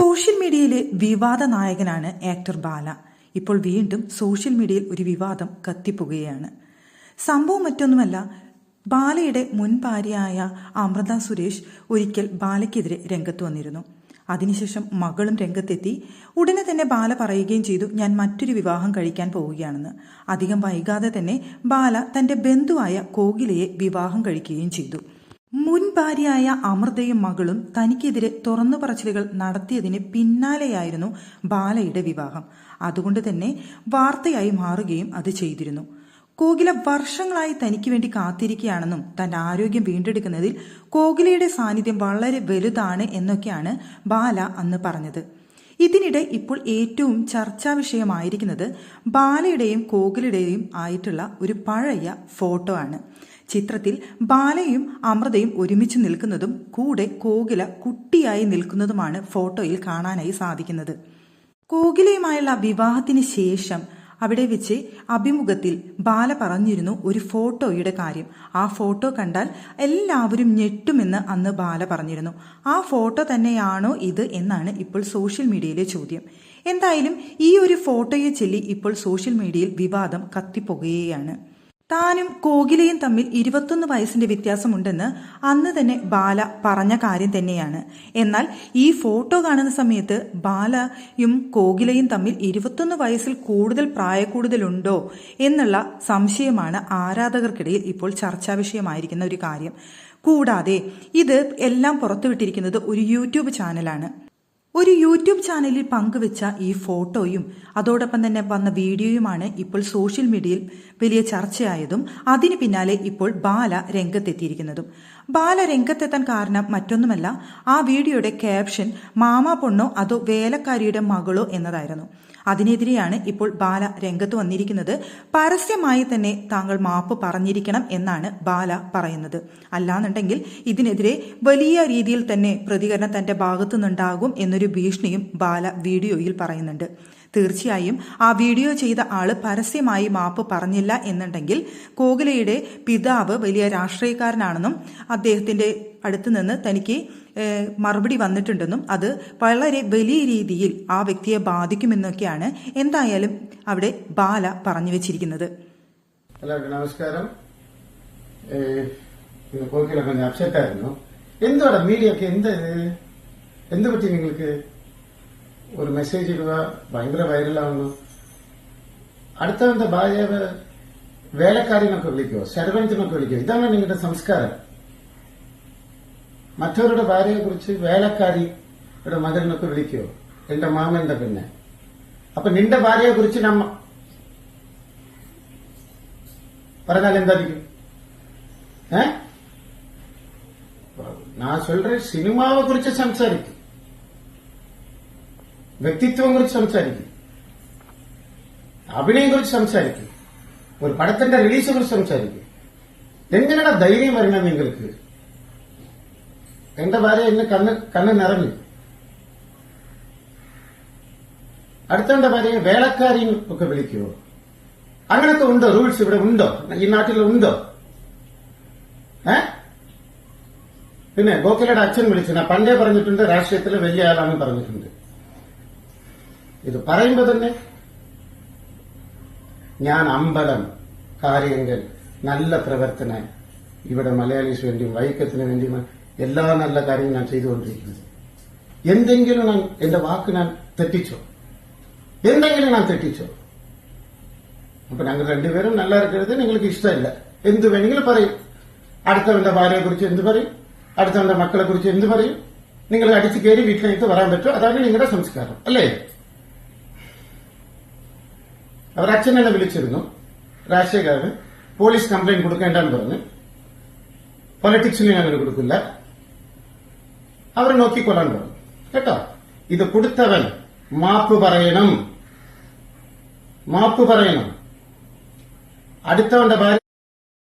Social മീഡിയയിലെ വിവാദ നായകനാണ് ആക്ടർ ബാല. ഇപ്പോൾ വീണ്ടും സോഷ്യൽ മീഡിയയിൽ ഒരു വിവാദം കത്തിപ്പുകയാണ്. സംഭവം മറ്റൊന്നുമല്ല ബാലയുടെ മുൻ ഭാര്യയായ അമൃത സുരേഷ് ഒരിക്കൽ ബാലയ്ക്കെതിരെ രംഗത്ത് വന്നിരുന്നു. അതിനുശേഷം മകളും രംഗത്തെത്തി. ഉടനെ തന്നെ ബാല പറയുകയും ചെയ്തു ഞാൻ മറ്റൊരു വിവാഹം കഴിക്കാൻ പോവുകയാണെന്ന്. അധികം വൈകാതെ തന്നെ ബാല തന്റെ ബന്ധുവായ കോകിലയെ വിവാഹം കഴിക്കുകയും ചെയ്തു. മുൻ ഭാര്യയായ അമൃതയും മകളും തനിക്കെതിരെ തുറന്നു പറച്ചിലുകൾ നടത്തിയതിന് പിന്നാലെയായിരുന്നു ബാലയുടെ വിവാഹം. അതുകൊണ്ട് തന്നെ വാർത്തയായി മാറുകയും അത് ചെയ്തിരുന്നു. കോകില വർഷങ്ങളായി തനിക്ക് വേണ്ടി കാത്തിരിക്കുകയാണെന്നും തന്റെ ആരോഗ്യം വീണ്ടെടുക്കുന്നതിൽ കോകിലയുടെ സാന്നിധ്യം വളരെ വലുതാണ് എന്നൊക്കെയാണ് ബാല അന്ന് പറഞ്ഞത്. ഇതിനിടെ ഇപ്പോൾ ഏറ്റവും ചർച്ചാ വിഷയമായിരിക്കുന്നത് ബാലയുടെയും കോകിലയുടെയും ആയിട്ടുള്ള ഒരു പഴയ ഫോട്ടോ ആണ്. ചിത്രത്തിൽ ബാലയും അമൃതയും ഒരുമിച്ച് നിൽക്കുന്നതും കൂടെ കോകില കുട്ടിയായി നിൽക്കുന്നതുമാണ് ഫോട്ടോയിൽ കാണാനായി സാധിക്കുന്നത്. കോകിലയുമായുള്ള വിവാഹത്തിന് ശേഷം അവിടെ വെച്ച് അഭിമുഖത്തിൽ ബാല പറഞ്ഞിരുന്നു ഒരു ഫോട്ടോയുടെ കാര്യം. ആ ഫോട്ടോ കണ്ടാൽ എല്ലാവരും ഞെട്ടുമെന്ന് അന്ന് ബാല പറഞ്ഞിരുന്നു. ആ ഫോട്ടോ തന്നെയാണോ ഇത് എന്നാണ് ഇപ്പോൾ സോഷ്യൽ മീഡിയയിലെ ചോദ്യം. എന്തായാലും ഈ ഒരു ഫോട്ടോയെ ചൊല്ലി ഇപ്പോൾ സോഷ്യൽ മീഡിയയിൽ വിവാദം കത്തിപ്പുകയാണ് താനും കോകിലയും തമ്മിൽ ഇരുപത്തൊന്ന് വയസ്സിന്റെ വ്യത്യാസമുണ്ടെന്ന് അന്ന് തന്നെ ബാല പറഞ്ഞ കാര്യം തന്നെയാണ്. എന്നാൽ ഈ ഫോട്ടോ കാണുന്ന സമയത്ത് ബാലയും കോകിലയും തമ്മിൽ ഇരുപത്തൊന്ന് വയസ്സിൽ കൂടുതൽ പ്രായക്കൂടുതലുണ്ടോ എന്നുള്ള സംശയമാണ് ആരാധകർക്കിടയിൽ ഇപ്പോൾ ചർച്ചാ വിഷയമായിരിക്കുന്ന ഒരു കാര്യം. കൂടാതെ ഇത് എല്ലാം പുറത്തുവിട്ടിരിക്കുന്നത് ഒരു യൂട്യൂബ് ചാനലാണ്. ഒരു യൂട്യൂബ് ചാനലിൽ പങ്കുവച്ച ഈ ഫോട്ടോയും അതോടൊപ്പം തന്നെ വന്ന വീഡിയോയുമാണ് ഇപ്പോൾ സോഷ്യൽ മീഡിയയിൽ വലിയ ചർച്ചയായതും അതിന് പിന്നാലെ ഇപ്പോൾ ബാല രംഗത്തെത്തിയിരിക്കുന്നതും. ബാല രംഗത്തെത്താൻ കാരണം മറ്റൊന്നുമല്ല ആ വീഡിയോയുടെ ക്യാപ്ഷൻ മാമാ പൊണ്ണോ അതോ വേലക്കാരിയുടെ മകളോ എന്നതായിരുന്നു. അതിനെതിരെയാണ് ഇപ്പോൾ ബാല രംഗത്ത് വന്നിരിക്കുന്നത്. പരസ്യമായി തന്നെ താങ്കൾ മാപ്പ് പറഞ്ഞിരിക്കണം എന്നാണ് ബാല പറയുന്നത്. അല്ലാന്നുണ്ടെങ്കിൽ ഇതിനെതിരെ വലിയ രീതിയിൽ തന്നെ പ്രതികരണം തന്റെ ഭാഗത്തു നിന്നുണ്ടാകും ഒരു ഭീഷണിയും ബാല വീഡിയോയിൽ പറയുന്നുണ്ട്. തീർച്ചയായും ആ വീഡിയോ ചെയ്ത ആൾ പരസ്യമായി മാപ്പ് പറഞ്ഞില്ല എന്നുണ്ടെങ്കിൽ കോഹ്ലിയുടെ പിതാവ് വലിയ രാഷ്ട്രീയക്കാരനാണെന്നും അദ്ദേഹത്തിന്റെ അടുത്ത് നിന്ന് തനിക്ക് മറുപടി വന്നിട്ടുണ്ടെന്നും അത് വളരെ വലിയ രീതിയിൽ ആ വ്യക്തിയെ ബാധിക്കുമെന്നൊക്കെയാണ് എന്തായാലും അവിടെ ബാല പറഞ്ഞു വെച്ചിരിക്കുന്നത്. എല്ലാവർക്കും നമസ്കാരം. കോക്കിലൊക്കെ അപ്സെറ്റ് ആയിരുന്നു മീഡിയ ഒക്കെ എന്ത് പറ്റി നിങ്ങൾക്ക് ഒരു മെസ്സേജ് ഇടുക ഭയങ്കര വൈറലാവുന്നു അടുത്തവന്റെ ഭാര്യയെ വേലക്കാരിനൊക്കെ വിളിക്കോ സെർവൻറ്റിനൊക്കെ വിളിക്കോ ഇതാണ് നിങ്ങളുടെ സംസ്കാരം മറ്റവരുടെ ഭാര്യയെ കുറിച്ച് വേലക്കാരിയുടെ മകനൊക്കെ വിളിക്കോ എന്റെ മാമന്റെ പിന്നെ അപ്പൊ നിന്റെ ഭാര്യയെ കുറിച്ച് നമ്മ പറഞ്ഞാൽ എന്തായിരിക്കും ഏ நான் சொல்றேன் சினிமாவை குறிச்சு സംസാരിക്കും വ്യക്തിത്വം കുറിച്ച് സംസാരിക്കും. അഭിനയം കുറിച്ച് സംസാരിക്കും. ഒരു പടത്തിന്റെ റിലീസിനെ കുറിച്ച് സംസാരിക്കും. എന്തിനാണ് ധൈര്യം വരണം നിങ്ങൾക്ക്? എന്റെ ഭാര്യ എന്നെ കണ്ണ് കണ്ണ് നിറഞ്ഞു. അടുത്തവന്റെ ഭാര്യയെ വേലക്കാരിയും ഒക്കെ വിളിക്കുമോ അങ്ങനത്തെ ഉണ്ടോ? റൂൾസ് ഇവിടെ ഉണ്ടോ? ഈ നാട്ടിൽ ഉണ്ടോ? ഏ? പിന്നെ ഗോഖലയുടെ അച്ഛൻ വിളിച്ചു. ഞാൻ പണ്ടേ പറഞ്ഞിട്ടുണ്ട് രാഷ്ട്രീയത്തിലെ വലിയ ആളാണെന്ന് പറഞ്ഞിട്ടുണ്ട്. ഇത് പറയുമ്പോ തന്നെ ഞാൻ അമ്പലം കാര്യങ്ങൾ നല്ല പ്രവർത്തന ഇവിടെ മലയാളീസ് വേണ്ടിയും വൈക്കത്തിന് വേണ്ടിയും എല്ലാ നല്ല കാര്യങ്ങളും ഞാൻ ചെയ്തുകൊണ്ടിരിക്കുന്നത്. എന്തെങ്കിലും ഞാൻ എന്റെ വാക്ക് ഞാൻ തെറ്റിച്ചോ? എന്തെങ്കിലും ഞാൻ തെറ്റിച്ചോ? അപ്പൊ ഞങ്ങൾ രണ്ടുപേരും നല്ല ഇറക്കരുത് നിങ്ങൾക്ക് ഇഷ്ടമില്ല. എന്ത് വേണമെങ്കിലും പറയും. അടുത്തവന്റെ ഭാര്യയെ കുറിച്ച് എന്ത് പറയും? അടുത്തവന്റെ മക്കളെ കുറിച്ച് എന്ത് പറയും? നിങ്ങൾ അടിച്ചു കയറി വീട്ടിലേക്ക് വരാൻ പറ്റും അതാണ് നിങ്ങളുടെ സംസ്കാരം അല്ലേ? അവർ അച്ഛനെ വിളിച്ചിരുന്നു. രാഷ്ട്രീയക്കാരന് പോലീസ് കംപ്ലൈന്റ് കൊടുക്കേണ്ടെന്ന് പറഞ്ഞ്. പൊളിറ്റിക്സിന് ഞാൻ കൊടുക്കില്ല. അവർ നോക്കിക്കൊള്ളാൻ പറഞ്ഞു. കേട്ടോ? ഇത് കൊടുത്തവൻ മാപ്പ് പറയണം. മാപ്പ് പറയണം. അടുത്തവന്റെ ഭാര്യ